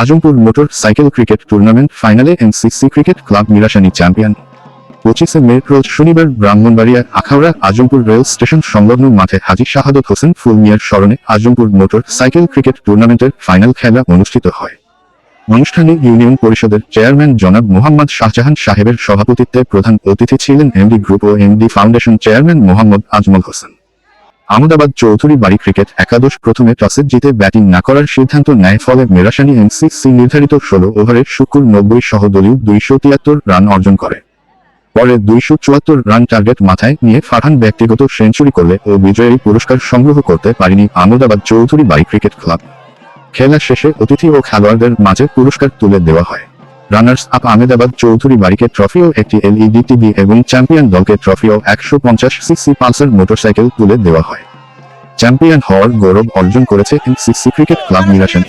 Azampur motor cycle cricket tournament ফাইনালে NCC cricket club Mirasani champion. পঁচিশে মে রোজ শনিবার ব্রাহ্মণবাড়িয়া, আখাউড়া, আজমপুর রেল স্টেশন সংলগ্ন মাঠে হাজী শাহাদত হোসেন ফুলমিয়ার স্মরণে আজমপুর মোটর সাইকেল ক্রিকেট টুর্নামেন্টের ফাইনাল খেলা অনুষ্ঠিত হয়। অনুষ্ঠানে ইউনিয়ন পরিষদের চেয়ারম্যান জনাব মোহাম্মদ শাহজাহান সাহেবের সভাপতিত্বে প্রধান অতিথি ছিলেন এমডি গ্রুপ ও MD foundation chairman Mohammad Ajmal Hossain. Ahmedabad Chowdhury বাড়ি ক্রিকেট একাদশ প্রথমে টসে জিতে ব্যাটিং না করার সিদ্ধান্ত নেয় ফলে মেরাসানি এনসিসি নির্ধারিত ষোলো ওভারে শুকুর নব্বই সহ দলীয় দুইশো তিয়াত্তর রান অর্জন করে। পরে দুইশো চুয়াত্তর রান টার্গেট মাথায় নিয়ে ফারহান ব্যক্তিগত সেঞ্চুরি করলে ও বিজয়ী পুরস্কার সংগ্রহ করতে পারেনি আহমেদাবাদ চৌধুরী বাড়ি ক্রিকেট ক্লাব। খেলা শেষে অতিথি ও খেলোয়াড়দের মাঝে পুরস্কার তুলে দেওয়া হয়। রানার্স আপ আহমেদাবাদ চৌধুরী বাড়িকে ট্রফি ও একটি এলইডি টিভি এবং চ্যাম্পিয়ন দলকে ট্রফি ও একশো পঞ্চাশ সিসি পালসার মোটরসাইকেল তুলে দেওয়া হয়। চ্যাম্পিয়ন হওয়ার গৌরব অর্জন করেছে এনসিসি ক্রিকেট ক্লাব মিরাশন